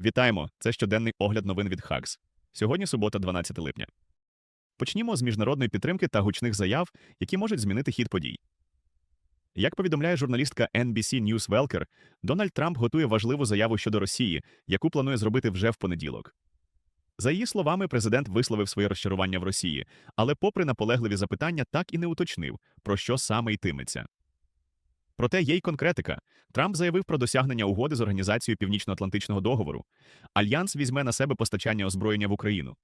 Вітаємо! Це щоденний огляд новин від Хакс. Сьогодні субота, 12 липня. Почнімо з міжнародної підтримки та гучних заяв, які можуть змінити хід подій. Як повідомляє журналістка NBC News Welker, Дональд Трамп готує важливу заяву щодо Росії, яку планує зробити вже в понеділок. За її словами, президент висловив своє розчарування в Росії, але, попри наполегливі запитання, так і не уточнив, про що саме йтиметься. Проте є й конкретика. Трамп заявив про досягнення угоди з організацією Північно-Атлантичного договору. Альянс візьме на себе постачання озброєння в Україну.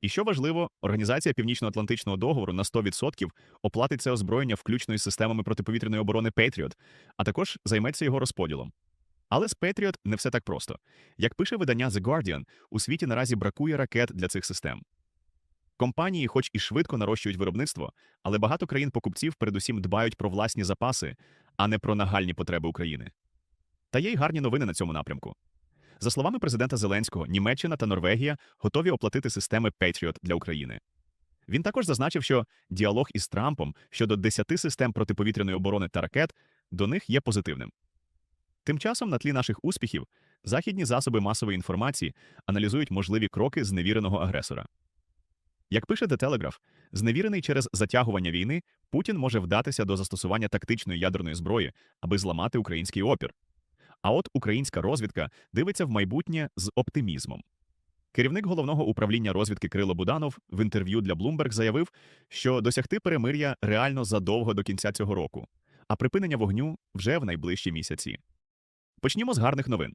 І що важливо, організація Північно-Атлантичного договору на 100% оплатить це озброєння включно із системами протиповітряної оборони Patriot, а також займеться його розподілом. Але з Patriot не все так просто. Як пише видання The Guardian, у світі наразі бракує ракет для цих систем. Компанії, хоч і швидко нарощують виробництво, але багато країн-покупців передусім дбають про власні запаси, а не про нагальні потреби України. Та є й гарні новини на цьому напрямку. За словами президента Зеленського, Німеччина та Норвегія готові оплатити системи Patriot для України. Він також зазначив, що діалог із Трампом щодо 10 систем протиповітряної оборони та ракет до них є позитивним. Тим часом, на тлі наших успіхів, західні засоби масової інформації аналізують можливі кроки зневіреного агресора. Як пише The Telegraph, зневірений через затягування війни, Путін може вдатися до застосування тактичної ядерної зброї, аби зламати український опір. А от українська розвідка дивиться в майбутнє з оптимізмом. Керівник головного управління розвідки Крило Буданов в інтерв'ю для Bloomberg заявив, що досягти перемир'я реально задовго до кінця цього року, а припинення вогню вже в найближчі місяці. Почнімо з гарних новин.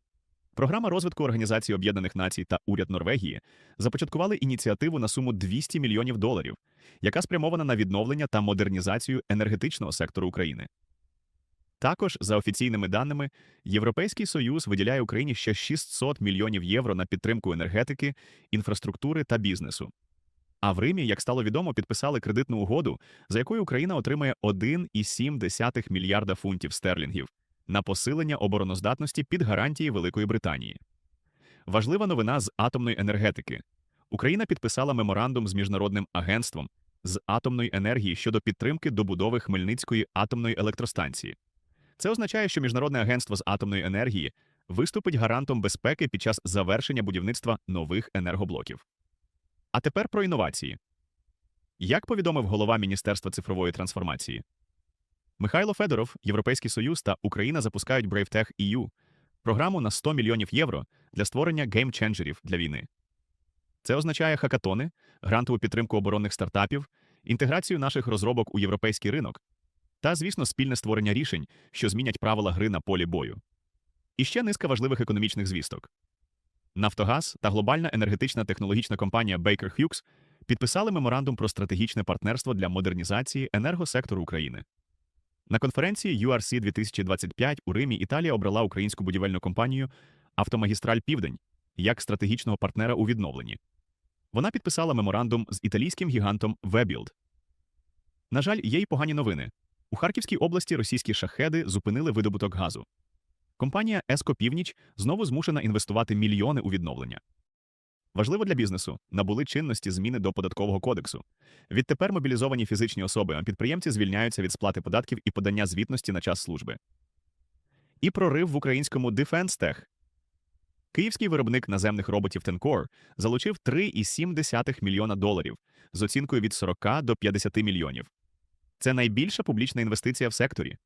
Програма розвитку Організації Об'єднаних Націй та уряд Норвегії започаткували ініціативу на суму 200 мільйонів доларів, яка спрямована на відновлення та модернізацію енергетичного сектору України. Також, за офіційними даними, Європейський Союз виділяє Україні ще 600 мільйонів євро на підтримку енергетики, інфраструктури та бізнесу. А в Римі, як стало відомо, підписали кредитну угоду, за якою Україна отримає 1,7 мільярда фунтів стерлінгів на посилення обороноздатності під гарантії Великої Британії. Важлива новина з атомної енергетики. Україна підписала меморандум з міжнародним агентством з атомної енергії щодо підтримки добудови Хмельницької атомної електростанції. Це означає, що Міжнародне агентство з атомної енергії виступить гарантом безпеки під час завершення будівництва нових енергоблоків. А тепер про інновації. Як повідомив голова Міністерства цифрової трансформації, Михайло Федоров, Європейський Союз та Україна запускають BraveTech EU – програму на 100 мільйонів євро для створення геймченджерів для війни. Це означає хакатони, грантову підтримку оборонних стартапів, інтеграцію наших розробок у європейський ринок та, звісно, спільне створення рішень, що змінять правила гри на полі бою. І ще низка важливих економічних звісток. Нафтогаз та глобальна енергетична технологічна компанія Baker Hughes підписали меморандум про стратегічне партнерство для модернізації енергосектору України. На конференції URC 2025 у Римі Італія обрала українську будівельну компанію Автомагістраль Південь як стратегічного партнера у відновленні. Вона підписала меморандум з італійським гігантом Webuild. На жаль, є й погані новини. У Харківській області російські шахеди зупинили видобуток газу. Компанія Еско Північ знову змушена інвестувати мільйони у відновлення. Важливо для бізнесу набули чинності зміни до податкового кодексу. Відтепер мобілізовані фізичні особи, а підприємці звільняються від сплати податків і подання звітності на час служби. І прорив в українському Defense Tech. Київський виробник наземних роботів Tencor залучив 3,7 мільйона доларів з оцінкою від 40 до 50 мільйонів. Це найбільша публічна інвестиція в секторі.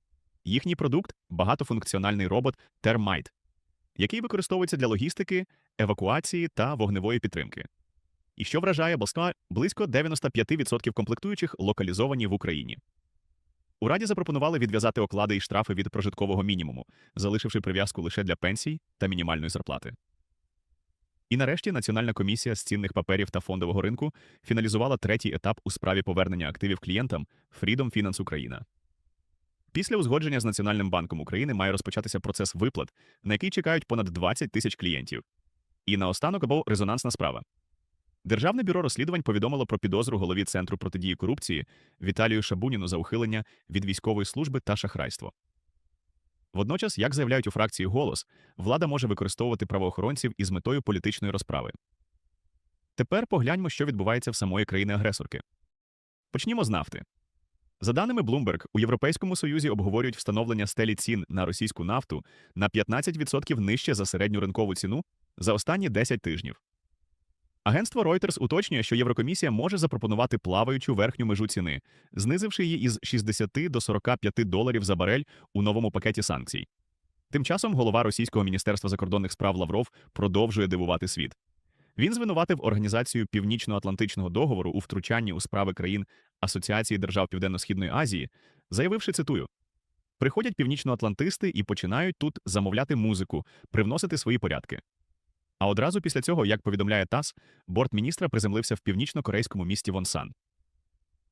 Їхній продукт багатофункціональний робот Termite, який використовується для логістики, евакуації та вогневої підтримки. І що вражає Боска, близько 95% комплектуючих локалізовані в Україні. У Раді запропонували відв'язати оклади і штрафи від прожиткового мінімуму, залишивши прив'язку лише для пенсій та мінімальної зарплати. І нарешті Національна комісія з цінних паперів та фондового ринку фіналізувала третій етап у справі повернення активів клієнтам Freedom Finance Україна. Після узгодження з Національним банком України має розпочатися процес виплат, на який чекають понад 20 тисяч клієнтів. І наостанок або резонансна справа. Державне бюро розслідувань повідомило про підозру голові Центру протидії корупції Віталію Шабуніну за ухилення від військової служби та шахрайство. Водночас, як заявляють у фракції голос, влада може використовувати правоохоронців із метою політичної розправи. Тепер погляньмо, що відбувається в самої країни-агресорки. Почнімо з нафти. За даними Bloomberg, у Європейському Союзі обговорюють встановлення стелі цін на російську нафту на 15% нижче за середню ринкову ціну за останні 10 тижнів. Агентство Reuters уточнює, що Єврокомісія може запропонувати плаваючу верхню межу ціни, знизивши її із 60 до 45 доларів за барель у новому пакеті санкцій. Тим часом голова російського міністерства закордонних справ Лавров продовжує дивувати світ. Він звинуватив організацію Північно-Атлантичного договору у втручанні у справи країн Асоціації держав Південно-Східної Азії, заявивши цитую: приходять північноатлантисти і починають тут замовляти музику, привносити свої порядки. А одразу після цього, як повідомляє ТАСС, борт міністра приземлився в північно-корейському місті Вонсан.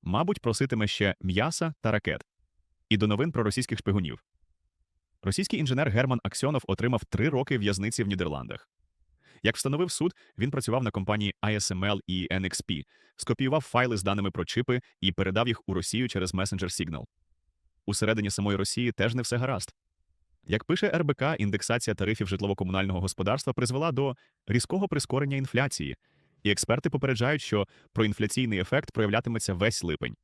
Мабуть, проситиме ще м'яса та ракет. І до новин про російських шпигунів. Російський інженер Герман Аксьонов отримав три роки в'язниці в Нідерландах. Як встановив суд, він працював на компанії ISML і NXP, скопіював файли з даними про чипи і передав їх у Росію через Messenger Signal. Усередині самої Росії теж не все гаразд. Як пише РБК, індексація тарифів житлово-комунального господарства призвела до різкого прискорення інфляції, і експерти попереджають, що проінфляційний ефект проявлятиметься весь липень.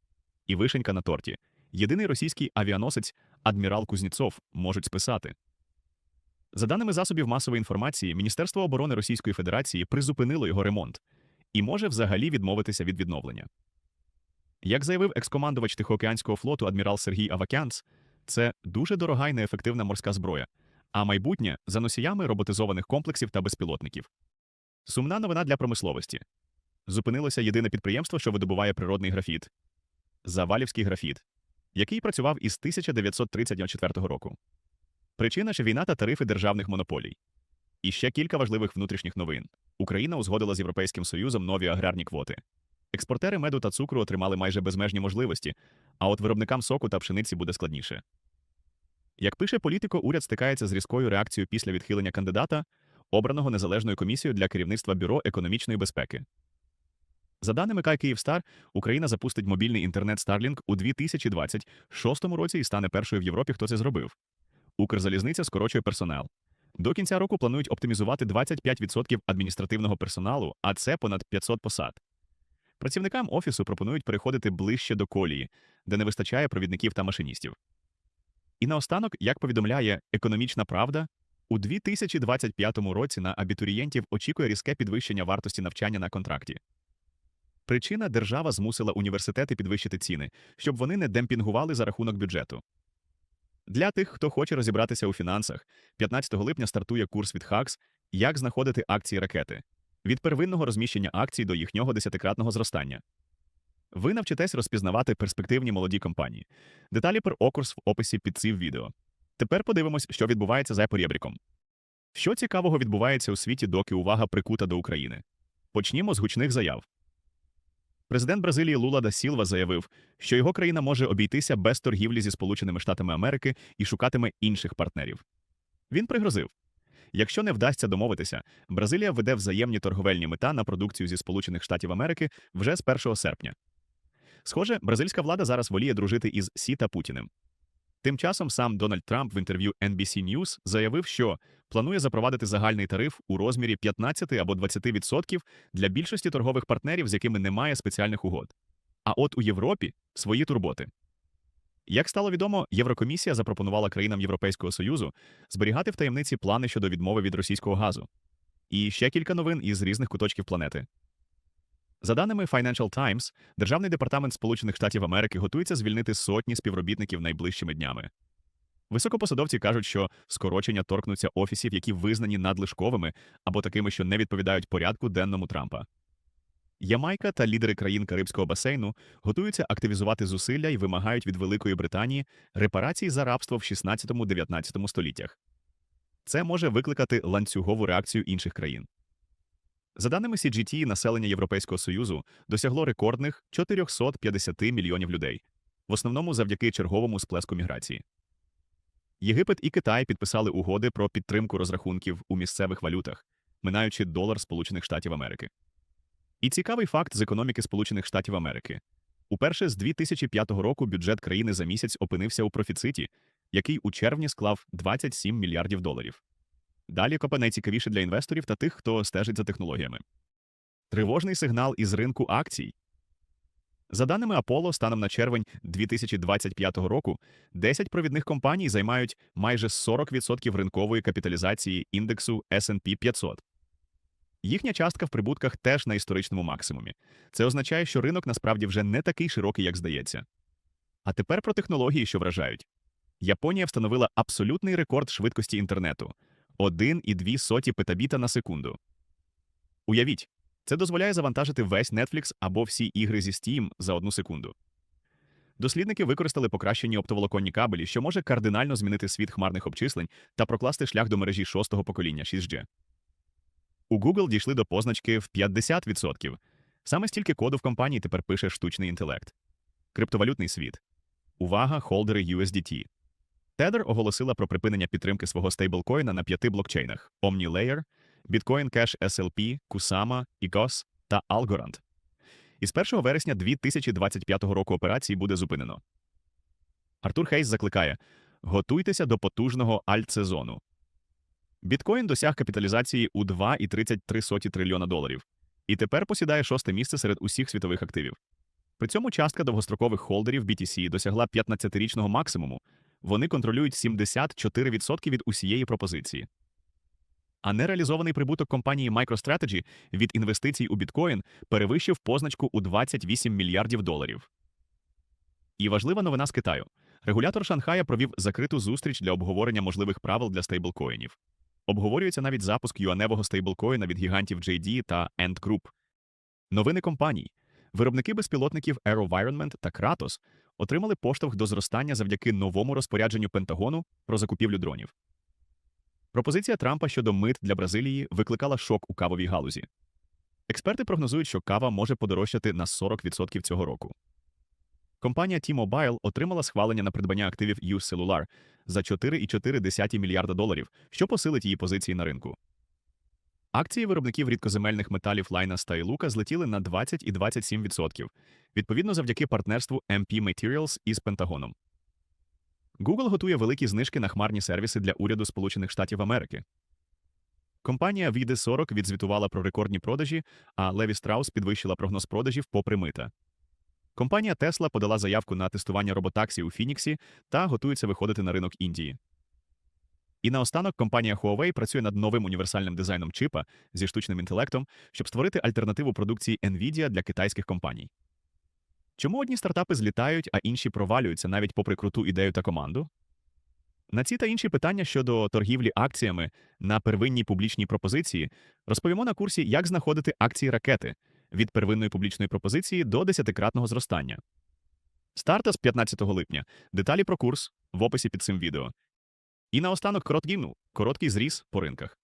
І вишенька на торті. Єдиний російський авіаносець адмірал Кузніцов можуть списати. За даними засобів масової інформації, Міністерство оборони Російської Федерації призупинило його ремонт і може взагалі відмовитися від відновлення. Як заявив екскомандувач Тихоокеанського флоту адмірал Сергій Авакянц, це дуже дорога і неефективна морська зброя, а майбутнє за носіями роботизованих комплексів та безпілотників. Сумна новина для промисловості. Зупинилося єдине підприємство, що видобуває природний графіт Завалівський графіт, який працював із 1934 року. Причина ж війна та тарифи державних монополій. І ще кілька важливих внутрішніх новин. Україна узгодила з Європейським Союзом нові аграрні квоти. Експортери меду та цукру отримали майже безмежні можливості, а от виробникам соку та пшениці буде складніше. Як пише політико, уряд стикається з різкою реакцією після відхилення кандидата, обраного незалежною комісією для керівництва Бюро економічної безпеки. За даними Кай Київстар, Україна запустить мобільний інтернет Starlink у 2026 році і стане першою в Європі, хто це зробив. Укрзалізниця скорочує персонал. До кінця року планують оптимізувати 25% адміністративного персоналу, а це понад 500 посад. Працівникам офісу пропонують переходити ближче до колії, де не вистачає провідників та машиністів. І наостанок, як повідомляє економічна правда, у 2025 році на абітурієнтів очікує різке підвищення вартості навчання на контракті. Причина держава змусила університети підвищити ціни, щоб вони не демпінгували за рахунок бюджету. Для тих, хто хоче розібратися у фінансах, 15 липня стартує курс від Хакс Як знаходити акції ракети від первинного розміщення акцій до їхнього десятикратного зростання. Ви навчитесь розпізнавати перспективні молоді компанії. Деталі про окурс в описі під цим відео. Тепер подивимось, що відбувається за порєбріком. Що цікавого відбувається у світі, доки увага прикута до України. Почнімо з гучних заяв. Президент Бразилії Лула да Сілва заявив, що його країна може обійтися без торгівлі зі Сполученими Штатами Америки і шукатиме інших партнерів. Він пригрозив: якщо не вдасться домовитися, Бразилія веде взаємні торговельні мета на продукцію зі Сполучених Штатів Америки вже з 1 серпня. Схоже, бразильська влада зараз воліє дружити із Сі та Путіним. Тим часом сам Дональд Трамп в інтерв'ю NBC News заявив, що планує запровадити загальний тариф у розмірі 15 або 20% для більшості торгових партнерів, з якими немає спеціальних угод. А от у Європі свої турботи. Як стало відомо, Єврокомісія запропонувала країнам Європейського Союзу зберігати в таємниці плани щодо відмови від російського газу. І ще кілька новин із різних куточків планети. За даними Financial Times, Державний департамент Сполучених Штатів Америки готується звільнити сотні співробітників найближчими днями. Високопосадовці кажуть, що скорочення торкнуться офісів, які визнані надлишковими або такими, що не відповідають порядку денному Трампа. Ямайка та лідери країн Карибського басейну готуються активізувати зусилля і вимагають від Великої Британії репарацій за рабство в 16-19 століттях. Це може викликати ланцюгову реакцію інших країн. За даними CGT, населення Європейського Союзу досягло рекордних 450 мільйонів людей, в основному завдяки черговому сплеску міграції. Єгипет і Китай підписали угоди про підтримку розрахунків у місцевих валютах, минаючи долар Сполучених Штатів Америки. І цікавий факт з економіки Сполучених Штатів Америки. Уперше з 2005 року бюджет країни за місяць опинився у профіциті, який у червні склав 27 мільярдів доларів. Далі копа найцікавіше для інвесторів та тих, хто стежить за технологіями. Тривожний сигнал із ринку акцій. За даними Apollo, станом на червень 2025 року 10 провідних компаній займають майже 40% ринкової капіталізації індексу S&P 500. Їхня частка в прибутках теж на історичному максимумі. Це означає, що ринок насправді вже не такий широкий, як здається. А тепер про технології, що вражають. Японія встановила абсолютний рекорд швидкості інтернету 1,2 петабіта на секунду. Уявіть, це дозволяє завантажити весь Netflix або всі ігри зі Steam за одну секунду. Дослідники використали покращені оптоволоконні кабелі, що може кардинально змінити світ хмарних обчислень та прокласти шлях до мережі шостого покоління 6G. У Google дійшли до позначки в 50%. Саме стільки коду в компанії тепер пише штучний інтелект. Криптовалютний світ. Увага, холдери USDT. Tether оголосила про припинення підтримки свого стейблкоїна на п'яти блокчейнах: OmniLayer, Bitcoin Cash SLP, Kusama, EGOS та Algorand. Із 1 вересня 2025 року операції буде зупинено. Артур Хейс закликає: готуйтеся до потужного альтсезону. Біткоін досяг капіталізації у 2,33 трильйона доларів і тепер посідає шосте місце серед усіх світових активів. При цьому частка довгострокових холдерів BTC досягла 15-річного максимуму. Вони контролюють 74% від усієї пропозиції. А нереалізований прибуток компанії MicroStrategy від інвестицій у біткоін перевищив позначку у 28 мільярдів доларів. І важлива новина з Китаю. Регулятор Шанхая провів закриту зустріч для обговорення можливих правил для стейблкоїнів. Обговорюється навіть запуск юаневого стейблкоїна від гігантів JD та Ant Group. Новини компаній. Виробники безпілотників AeroVironment та Kratos отримали поштовх до зростання завдяки новому розпорядженню Пентагону про закупівлю дронів. Пропозиція Трампа щодо мит для Бразилії викликала шок у кавовій галузі. Експерти прогнозують, що кава може подорожчати на 40% цього року. Компанія T-Mobile отримала схвалення на придбання активів UScellular за 4,4 мільярда доларів, що посилить її позиції на ринку. Акції виробників рідкоземельних металів Linus та Iluka злетіли на 20 і 27%, відповідно завдяки партнерству MP Materials із Пентагоном. Google готує великі знижки на хмарні сервіси для уряду Сполучених Штатів Америки. Компанія VD40 відзвітувала про рекордні продажі, а Levi Strauss підвищила прогноз продажів попри мита. Компанія Tesla подала заявку на тестування роботаксі у Фініксі та готується виходити на ринок Індії. І наостанок компанія Huawei працює над новим універсальним дизайном чипа зі штучним інтелектом, щоб створити альтернативу продукції Nvidia для китайських компаній. Чому одні стартапи злітають, а інші провалюються навіть попри круту ідею та команду? На ці та інші питання щодо торгівлі акціями на первинній публічній пропозиції розповімо на курсі, як знаходити акції ракети від первинної публічної пропозиції до десятикратного зростання. Старта з 15 липня. Деталі про курс в описі під цим відео. І наостанок короткий, ну, короткий зріз по ринках.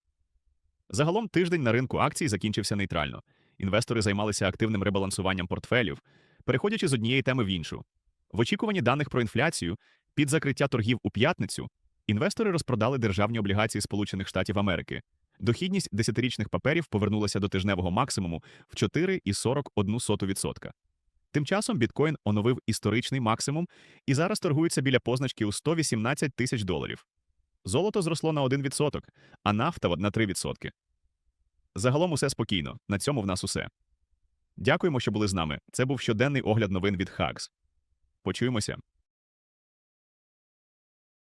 Загалом тиждень на ринку акцій закінчився нейтрально. Інвестори займалися активним ребалансуванням портфелів, переходячи з однієї теми в іншу. В очікуванні даних про інфляцію під закриття торгів у п'ятницю інвестори розпродали державні облігації Сполучених Штатів Америки. Дохідність десятирічних паперів повернулася до тижневого максимуму в 4,41%. Тим часом біткоін оновив історичний максимум і зараз торгується біля позначки у 118 тисяч доларів. Золото зросло на 1%, а нафта на 3%. Загалом усе спокійно. На цьому в нас усе. Дякуємо, що були з нами. Це був щоденний огляд новин від Хагс. Почуємося.